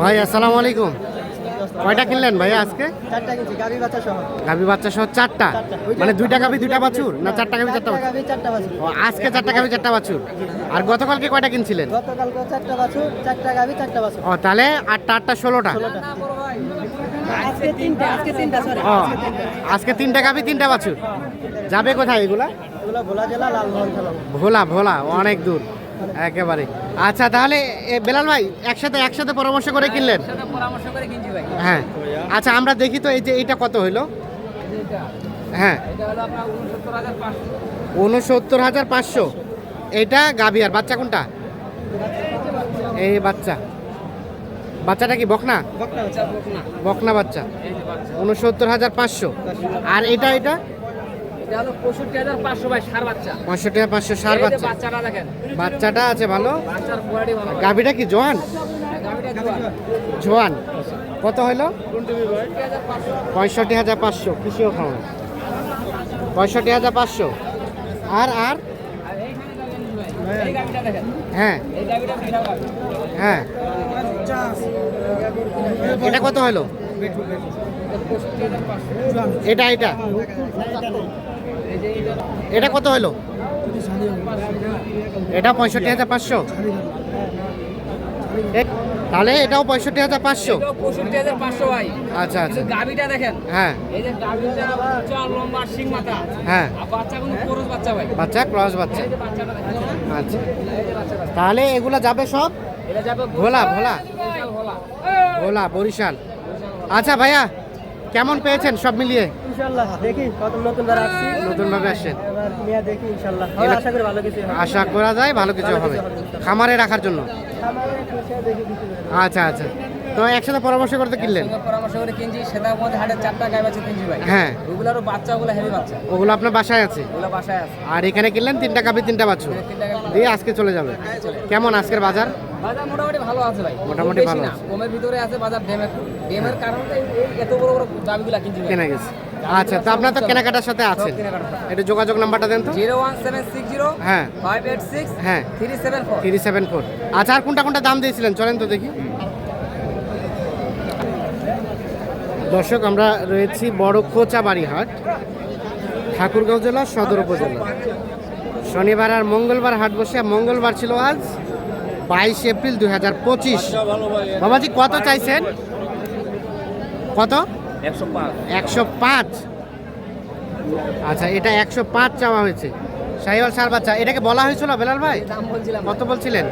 ভাই আসসালামু আলাইকুম। কয়টা কিনলেন ভাই আজকে? চারটা কিনছি গাভি বাচ্চা সহ। গাভি বাচ্চা সহ চারটা? মানে দুইটা গাভি দুইটা বাছুর? না চারটা গাভি চারটা বাছুর গাভি চারটা বাছুর। ও আজকে চারটা গাভি চারটা বাছুর। আর গতকালকে কয়টা কিনছিলেন? গতকালকে চারটা বাছুর চারটা গাভি চারটা বাছুর। ও তাহলে আটটা আটটা ষোলোটা। আজকে তিনটা আজকে তিনটা সরি ও আজকে তিনটা। গাভি তিনটা বাছুর? যাবে কোথায় এগুলা? এগুলো ভোলা জেলা লালমোহন ভোলা ভোলা অনেক দূর। একেবারে। আচ্ছা তাহলে এ, বেলাল ভাই একসাথে একসাথে পরামর্শ করে কিনলেন? পরামর্শ করে কিনছি ভাই। হ্যাঁ। আচ্ছা আমরা দেখি তো এই যে এইটা কত হইল? হ্যাঁ। এটা হলো আপনার উনসত্তর হাজার পাঁচশো। উনসত্তর হাজার পাঁচশো। এইটা গাভি বাচ্চা কোনটা? এই বাচ্চা। বাচ্চাটা কি বকনা? বকনা বাচ্চা। এই যে বাচ্চা। উনসত্তর হাজার পাঁচশো। আর এটা এটা এটা? পঁয়ষট্টি হাজার পাঁচশো ভাই সার বাচ্চা। পঁয়ষট্টি হাজার পাঁচশো সার বাচ্চা। বাচ্চাটা দেখেন। বাচ্চাটা আছে ভালো। গাভিটা কি জোয়ান? জোয়ান। কত হইল? পঁয়ষট্টি হাজার পাঁচশো। কৃষিও খাওয়া পঁয়ষট্টি হাজার পাঁচশো। আর আর? হ্যাঁ। হ্যাঁ। এটা কত হলো এটা। এটা। এটা কত হলো? এটা পঁয়ষট্টি হাজার পাঁচশো। তাহলে এটাও পঁয়ষট্টি হাজার পাঁচশো। পঁয়ষট্টি হাজার পাঁচশো ভাই। আচ্ছা আচ্ছা। গাভিটা দেখেন। হ্যাঁ। এই যে গাভিটা উঁচা লম্বা শিং মাথা। হ্যাঁ। বাচ্চা কোনো পুরুষ বাচ্চা ভাই। বাচ্চা ক্রস বাচ্চা। আচ্ছা। তাহলে এগুলো যাবে সব? ভোলা। ভোলা ভোলা বরিশাল। আচ্ছা ভাইয়া কেমন পেয়েছেন সব মিলিয়ে? ইনশাল্লাহ দেখি কত নতুন বার আসছি। নতুনভাবে আসছেন। এবার নিয়ে দেখি ইনশাল্লাহ আশা করি ভালো কিছু হবে। আশা করা যায় ভালো কিছু হবে। খামারে রাখার জন্য। আচ্ছা আচ্ছা। তো একসাথে পরামর্শ করতে কিনলেন পরামর্শ করে কিনছি সেটা মধ্যে হাটের চারটা গায়ে বাচ্চা কিনছি ভাই। হ্যাঁ। ওগুলোরও বাচ্চা ওগুলো হেভি বাচ্চা। ওগুলো আপনার বাসায় আছে? ওগুলো বাসায় আছে। আর এখানে কিনলেন তিনটা কাপি তিনটা বাচ্চা দিয়ে আজকে চলে যাবে। কেমন আজকের বাজার? বাজার মোটামুটি ভালো আছে ভাই। মোটামুটি ভালো না। কমের ভিতরে আছে বাজার ডেমের ডেমের কারণে এই এত বড় বড় দাবিগুলো কিনছি কেনা গেছে। আচ্ছা তো আপনার তো কেনাকাটার সাথে আছেন। একটু যোগাযোগ নাম্বারটা দেন তো। Zero one seven six zero হ্যাঁ। ফাইভ এইট সিক্স হ্যাঁ। Three seven four. Three seven four. আচ্ছা আর কোনটা কোনটা দাম দিয়েছিলেন? চলেন তো দেখি। দর্শক আমরা রয়েছি বড় খোঁচাবাড়ি বাড়িহাট ঠাকুরগাঁও জেলা সদর উপজেলা। শনিবার আর মঙ্গলবার হাট বসে। মঙ্গলবার ছিল আজ। বাইশ এপ্রিল দুই হাজার পঁচিশ। বাবাজি কত চাইছেন? কত? একশো পাঁচ। আচ্ছা এটা একশো পাঁচ চাওয়া হয়েছে। সাহিওয়াল সার বাচ্চা এটাকে বলা হয়েছিল বেলাল ভাই? কত বলছিলেন?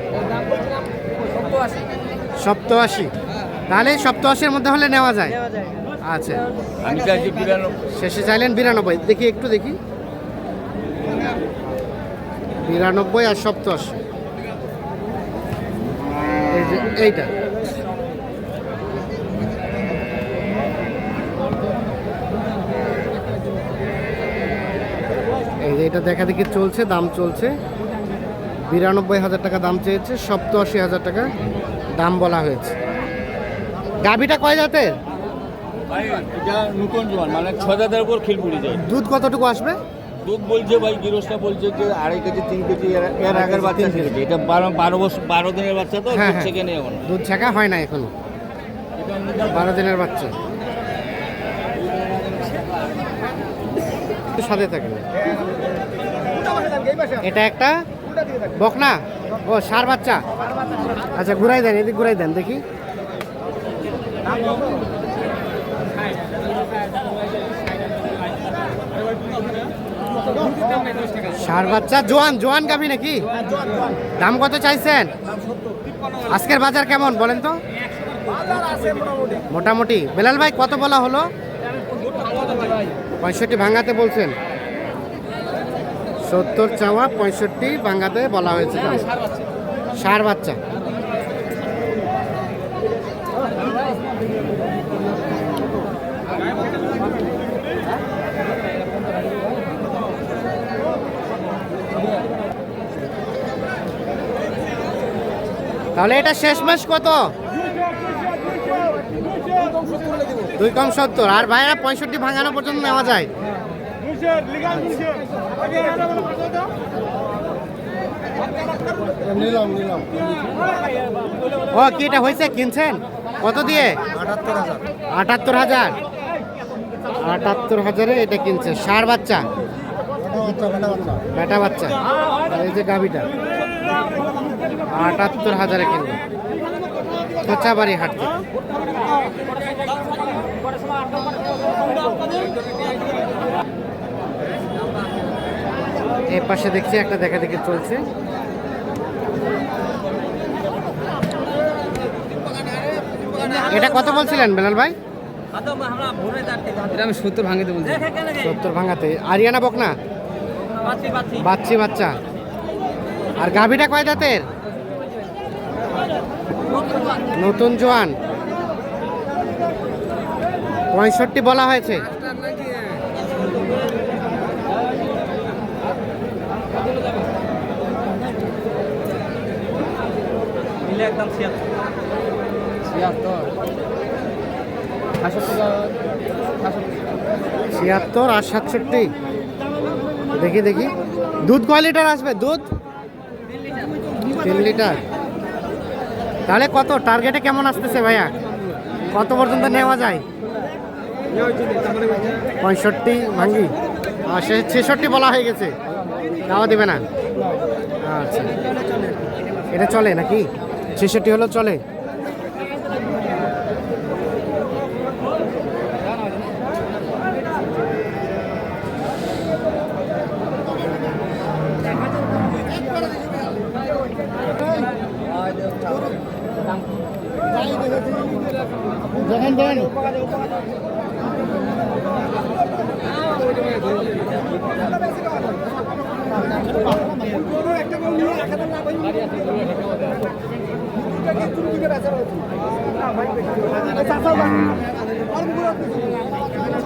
সপ্তআশি। তাহলে সপ্তআশির মধ্যে হলে নেওয়া যায়। আচ্ছা। আমি চাইছি বিরানব্বই। শেষে চাইলেন বিরানব্বই। দেখি একটু দেখি। বিরানব্বই আর সপ্তআশি। যে এইটা। এই যে এটা দেখা দেখি চলছে দাম চলছে। বিরানব্বই হাজার টাকা দাম চেয়েছে সপ্তআশি হাজার টাকা দাম বলা হয়েছে। গাভিটা কয় জাতের? জোয়ান মানে দুধ কতটুকু আসবে? দুধ বলছে ভাই গৃহস্থা বলছে যে আড়াই কেজি তিন কেজি এর- আগের বাচ্চা ছেড়েছে এটা বারো বারো বছর বারো দিনের বাচ্চা তো হ্যাঁ, দুধ হ্যাঁ। সেখানে এখন। দুধ ছাকা হয় না এখনও। বারো দিনের বাচ্চা। সাথে থাকে এটা একটা বকনা? ও সার বাচ্চা। আচ্ছা ঘুরাই দেন এদিক ঘুরাই দেন দেখি। সার বাচ্চা। জোয়ান জোয়ান গাবি নাকি? দাম কত চাইছেন? আজকের বাজার কেমন বলেন তো? মোটামুটি। বেলাল ভাই, কত বলা হলো? পঁয়ষট্টি ভাঙ্গাতে বলছেন। সত্তর চাওয়া পঁয়ষট্টি ভাঙ্গাতে বলা হয়েছে। ষাট বাচ্চা। তাহলে এটা শেষ মাস কত? দুই কম সত্তর। আর ভাইরা পঁয়ষট্টি ভাঙানো পর্যন্ত নেওয়া যায়। ও কি এটা হয়েছে? কিনছেন? কত দিয়ে? আটাত্তর হাজার। আটাত্তর হাজারে এটা কিনছে। সার বাচ্চা। বেটা বাচ্চা। এই যে গাভিটা। আটাত্তর হাজারে কিনবে। কোচাবাড়ি হাট এর পাশে দেখছি একটা দেখা দেখি চলছে। এটা কত বলছিলেন বেলাল ভাই? এটা আমি সত্তর ভাঙিতে বলছি। সত্তর ভাঙাতে। আরিয়ানা বকনা? বাচ্চি বাচ্চা। আর গাভিটা কয় জাতের? নতুন জোয়ান। পঁয়ষট্টি বলা হয়েছে। ছিয়াত্তর আর সাতষট্টি। দেখি দেখি। দুধ কয় লিটার আসবে? দুধ? তিন লিটার। তাহলে কত? টার্গেটে কেমন আসতেছে ভাইয়া? কত পর্যন্ত নেওয়া যায়? পঁয়ষট্টি ভাঙ্গি। ছেষট্টি বলা হয়ে গেছে। দেওয়া দেবে না? আচ্ছা। এটা চলে নাকি? ছেষট্টি হলো চলে।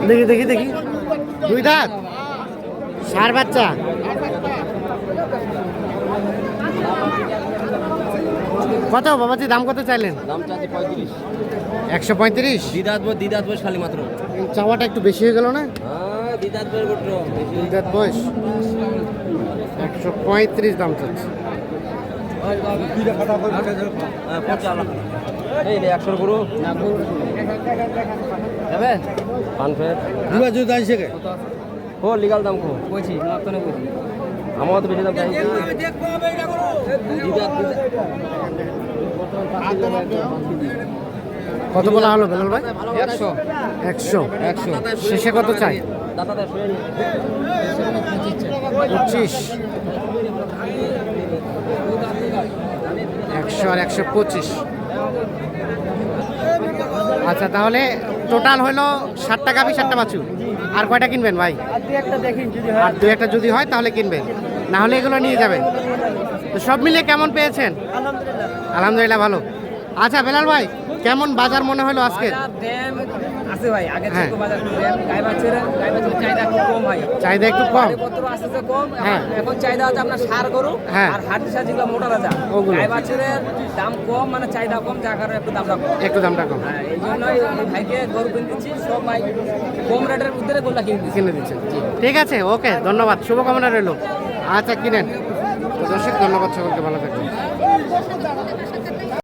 দেখি দেখি দেখি। দুই দাঁত। সার বাচ্চা। কত বাবাজি দাম কত চাইলেন? দাম চাচ্ছি পঁয়ত্রিশ। একশো পঁয়ত্রিশ? দিদাত বই দিদাত বই শালি মাত্র। চাওয়াটা একটু বেশি হয়ে গেল না? হ্যাঁ দিদাত বয়স। একশো পঁয়ত্রিশ দাম চাচ্ছে। এই রে একশোর গরু যাবে পান ফের ও লিগাল দাম কো? কইছি মাত্র না কইছি। আমার তো বেশি দাম চাই। কত বলা হলো বেলাল ভাই? একশো। একশো। একশো। শেষে কত চাই? পঁচিশ। একশো আর একশো পঁচিশ। আচ্ছা তাহলে টোটাল হলো ষাটটা গাভি ষাটটা বাছু আর কয়টা কিনবেন ভাই? আর দু একটা যদি হয় তাহলে কিনবেন। না হলে এগুলো নিয়ে যাবেন। তো সব মিলে কেমন পেয়েছেন? আলহামদুলিল্লাহ। ভালো। আচ্ছা বেলাল ভাই কেমন বাজার মনে হলো আজকে আছে ভাই। আগে হ্যাঁ। ছোট বাজার গাই বাচ্চারা গাই বাচ্চার চাহিদা খুব কম ভাই। চাহিদা একটু কম? পত্র আসতেছে কম। এখন- হ্যাঁ। এখন চাহিদা হচ্ছে আপনার সার গরু হ্যাঁ। আর হাট সার যেগুলো মোটা রাজা। গাই বাছুরের দাম কম মানে চাহিদা কম যার কারণে একটু দামটা কম। একটু দামটা কম। হ্যাঁ এই জন্য এই ভাইকে গরু কিনে দিচ্ছি সব ভাই কম রেটের ভিতরে গরুটা কিনে কিনে দিচ্ছেন ঠিক আছে ওকে ধন্যবাদ। শুভকামনা রইল। আচ্ছা কিনেন। দর্শক ধন্যবাদ সকলকে ভালো থাকবেন।